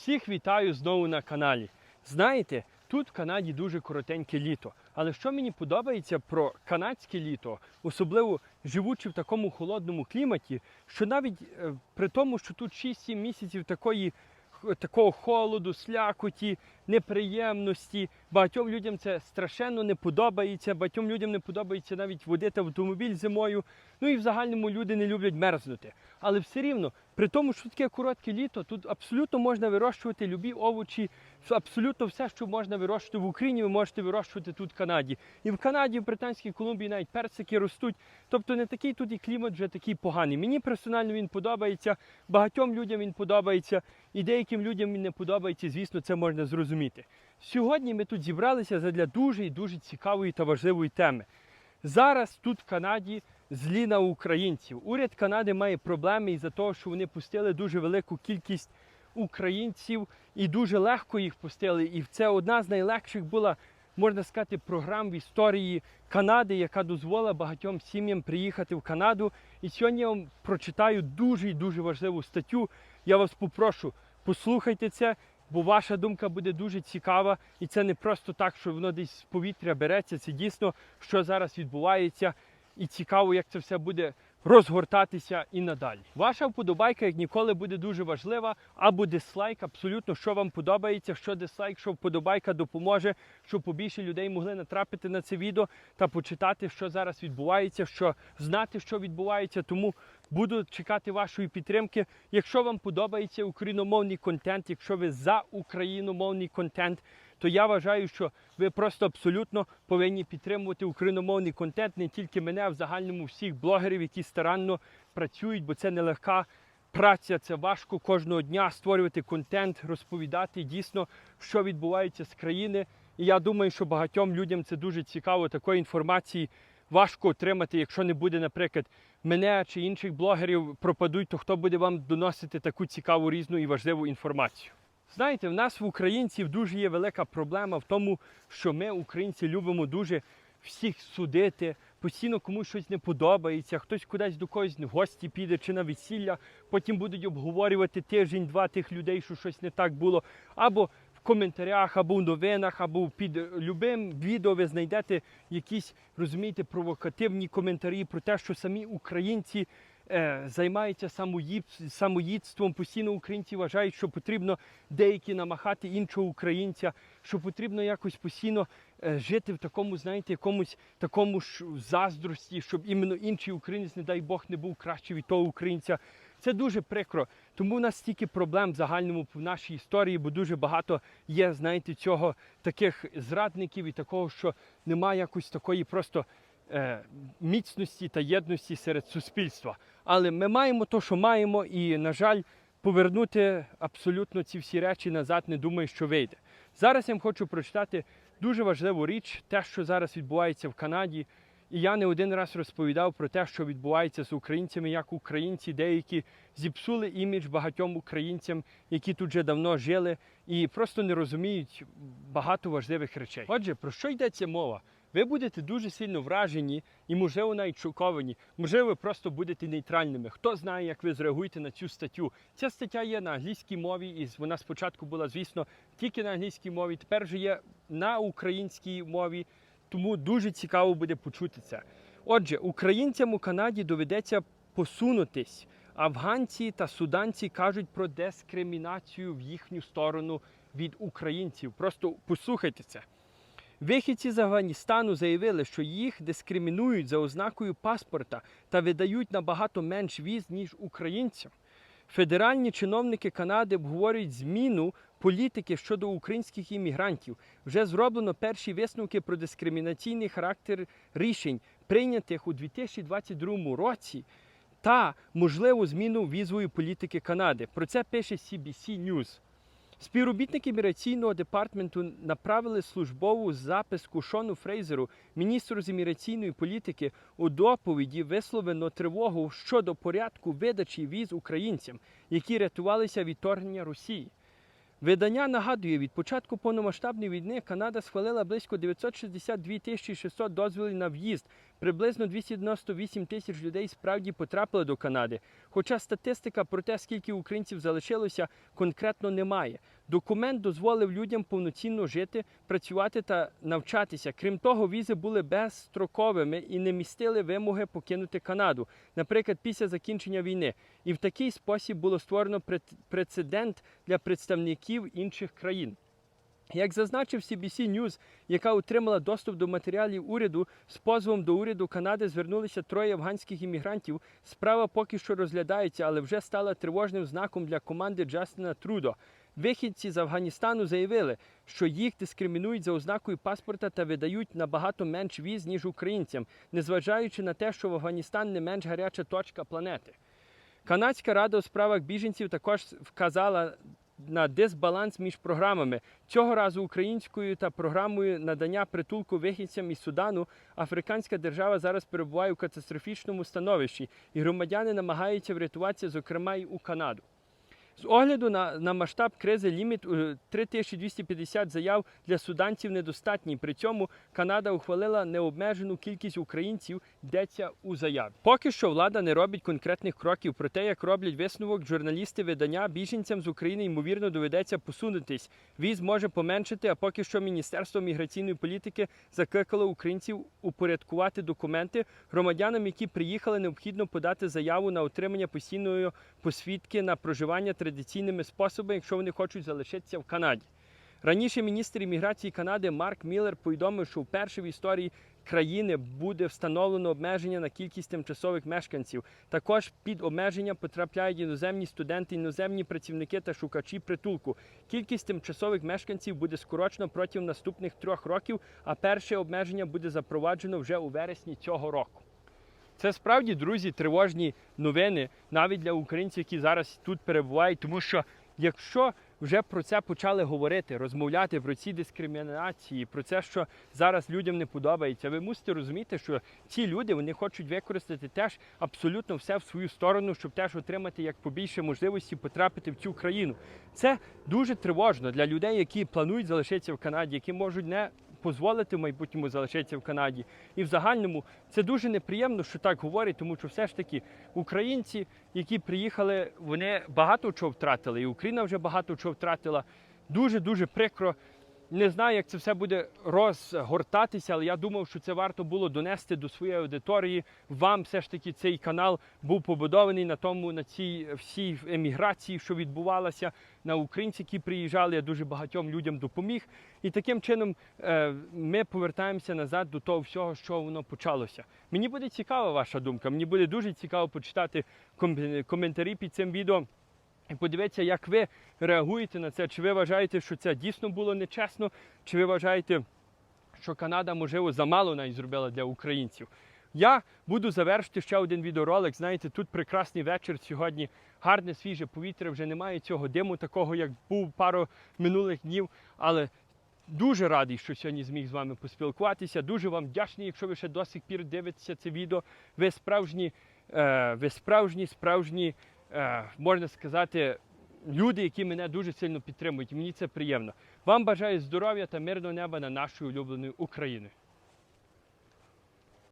Всіх вітаю знову на каналі. Знаєте, тут в Канаді дуже коротеньке літо. Але що мені подобається про канадське літо, особливо живучи в такому холодному кліматі, що навіть е, при тому, що тут 6-7 місяців такої, такого холоду, слякоті, неприємності, багатьом людям це страшенно не подобається, багатьом людям не подобається навіть водити автомобіль зимою. Ну і в загальному люди не люблять мерзнути. Але все рівно, при тому, що таке коротке літо, тут абсолютно можна вирощувати любі овочі, абсолютно все, що можна вирощувати в Україні, ви можете вирощувати тут в Канаді. І в Канаді, в Британській Колумбії навіть персики ростуть. Тобто не такий тут і клімат вже такий поганий. Мені персонально він подобається, багатьом людям він подобається, і деяким людям він не подобається. Звісно, це можна зрозуміти. Сьогодні ми тут зібралися задля дуже і дуже цікавої та важливої теми. Зараз тут в Канаді злі на українців. Уряд Канади має проблеми із-за того, що вони пустили дуже велику кількість українців і дуже легко їх пустили. І це одна з найлегших була, можна сказати, програм в історії Канади, яка дозволила багатьом сім'ям приїхати в Канаду. І сьогодні я вам прочитаю дуже і дуже важливу статтю. Я вас попрошу, послухайте це. Бо ваша думка буде дуже цікава, і це не просто так, що воно десь з повітря береться. Це дійсно, що зараз відбувається, і цікаво, як це все буде розгортатися і надалі. Ваша вподобайка, як ніколи, буде дуже важлива, або дизлайк, абсолютно, що вам подобається, що дизлайк, що вподобайка допоможе, щоб побільше людей могли натрапити на це відео та почитати, що зараз відбувається, що знати, що відбувається. Тому буду чекати вашої підтримки. Якщо вам подобається україномовний контент, якщо ви за україномовний контент, то я вважаю, що ви просто абсолютно повинні підтримувати україномовний контент, не тільки мене, а в загальному всіх блогерів, які старанно працюють, бо це нелегка праця, це важко кожного дня створювати контент, розповідати дійсно, що відбувається з країни. І я думаю, що багатьом людям це дуже цікаво. Такої інформації важко отримати, якщо не буде, наприклад, мене чи інших блогерів пропадуть, то хто буде вам доносити таку цікаву різну і важливу інформацію? Знаєте, в нас в українців дуже є велика проблема в тому, що ми, українці, любимо дуже всіх судити, постійно комусь щось не подобається, хтось кудись до когось в гості піде чи на весілля, потім будуть обговорювати тиждень-два тих людей, що щось не так було. Або в коментарях, або новинах, або під любим відео ви знайдете якісь, розумієте, провокативні коментарі про те, що самі українці е, займаються самоїд- самоїдством. Постійно українці вважають, що потрібно деякі намахати іншого українця, що потрібно якось постійно е, жити в такому, знаєте, якомусь такому ж заздрості, щоб іменно інший українець, не дай Бог, не був краще від того українця. Це дуже прикро. Тому в нас стільки проблем в загальному в нашій історії, бо дуже багато є, знаєте, цього таких зрадників і такого, що немає якось такої просто е, міцності та єдності серед суспільства. Але ми маємо те, що маємо, і, на жаль, повернути абсолютно ці всі речі назад, не думаю, що вийде. Зараз я вам хочу прочитати дуже важливу річ, те, що зараз відбувається в Канаді. І я не один раз розповідав про те, що відбувається з українцями, як українці деякі зіпсули імідж багатьом українцям, які тут вже давно жили, і просто не розуміють багато важливих речей. Отже, про що йдеться мова? Ви будете дуже сильно вражені і, можливо, навіть шоковані. Можливо, ви просто будете нейтральними. Хто знає, як ви зреагуєте на цю статтю? Ця стаття є на англійській мові, і вона спочатку була, звісно, тільки на англійській мові. Тепер вже є на українській мові. Тому дуже цікаво буде почути це. Отже, українцям у Канаді доведеться посунутись. Афганці та суданці кажуть про дискримінацію в їхню сторону від українців. Просто послухайте це. Вихідці з Афганістану заявили, що їх дискримінують за ознакою паспорта та видають набагато менш віз, ніж українцям. Федеральні чиновники Канади обговорюють зміну політики щодо українських іммігрантів. Вже зроблено перші висновки про дискримінаційний характер рішень, прийнятих у 2022 році, та можливу зміну візової політики Канади. Про це пише CBC News. Співробітники міграційного департаменту направили службову записку Шону Фрейзеру, міністру з імміграційної політики, у доповіді висловлено тривогу щодо порядку видачі віз українцям, які рятувалися від торгнення Росії. Видання нагадує, від початку повномасштабної війни Канада схвалила близько 962 тисячі 600 дозволів на в'їзд, приблизно 298 тисяч людей справді потрапили до Канади. Хоча статистика про те, скільки українців залишилося, конкретно немає. Документ дозволив людям повноцінно жити, працювати та навчатися. Крім того, візи були безстроковими і не містили вимоги покинути Канаду, наприклад, після закінчення війни. І в такий спосіб було створено прецедент для представників інших країн. Як зазначив CBC News, яка отримала доступ до матеріалів уряду, з позовом до уряду Канади звернулися троє афганських іммігрантів. Справа поки що розглядається, але вже стала тривожним знаком для команди Джастина Трудо. Вихідці з Афганістану заявили, що їх дискримінують за ознакою паспорта та видають набагато менш віз, ніж українцям, незважаючи на те, що в Афганістан не менш гаряча точка планети. Канадська рада у справах біженців також вказала на дисбаланс між програмами. Цього разу українською та програмою надання притулку вихідцям із Судану африканська держава зараз перебуває у катастрофічному становищі, і громадяни намагаються врятуватися, зокрема й у Канаду. З огляду на, на масштаб кризи ліміт е, 3250 заяв для суданців недостатній. При цьому Канада ухвалила необмежену кількість українців, йдеться у заяві. Поки що влада не робить конкретних кроків про те, як роблять висновок журналісти видання біженцям з України ймовірно доведеться посунутись. Віз може поменшити, а поки що Міністерство міграційної політики закликало українців упорядкувати документи. Громадянам, які приїхали, необхідно подати заяву на отримання постійної посвідки на проживання традиційними способами, якщо вони хочуть залишитися в Канаді. Раніше міністр імміграції Канади Марк Міллер повідомив, що вперше в історії країни буде встановлено обмеження на кількість тимчасових мешканців. Також під обмеження потрапляють іноземні студенти, іноземні працівники та шукачі притулку. Кількість тимчасових мешканців буде скорочено протягом наступних трьох років, а перше обмеження буде запроваджено вже у вересні цього року. Це справді, друзі, тривожні новини навіть для українців, які зараз тут перебувають, тому що якщо вже про це почали говорити, розмовляти про ці дискримінації, про це, що зараз людям не подобається, ви мусите розуміти, що ці люди вони хочуть використати теж абсолютно все в свою сторону, щоб теж отримати як побільше можливості потрапити в цю країну. Це дуже тривожно для людей, які планують залишитися в Канаді, які можуть не дозволити в майбутньому залишитися в Канаді. І в загальному це дуже неприємно, що так говорять, тому що все ж таки українці, які приїхали, вони багато чого втратили, і Україна вже багато чого втратила. Дуже дуже прикро. Не знаю, як це все буде розгортатися, але я думав, що це варто було донести до своєї аудиторії. Вам все ж таки цей канал був побудований на тому, на цій всій еміграції, що відбувалася, на українців, які приїжджали. Я дуже багатьом людям допоміг. І таким чином е, ми повертаємося назад до того всього, що воно почалося. Мені буде цікава ваша думка. Мені буде дуже цікаво почитати ком- коментарі під цим відео. І подивіться, як ви реагуєте на це. Чи ви вважаєте, що це дійсно було нечесно, чи ви вважаєте, що Канада, можливо, замало навіть зробила для українців. Я буду завершити ще один відеоролик. Знаєте, тут прекрасний вечір сьогодні, гарне свіже повітря, вже немає цього диму, такого, як був пару минулих днів. Але дуже радий, що сьогодні зміг з вами поспілкуватися. Дуже вам вдячний, якщо ви ще до сих пір дивитеся це відео. Ви справжні, е, ви справжні, справжні, можна сказати, люди, які мене дуже сильно підтримують. Мені це приємно. Вам бажаю здоров'я та мирного неба на нашої улюбленої України.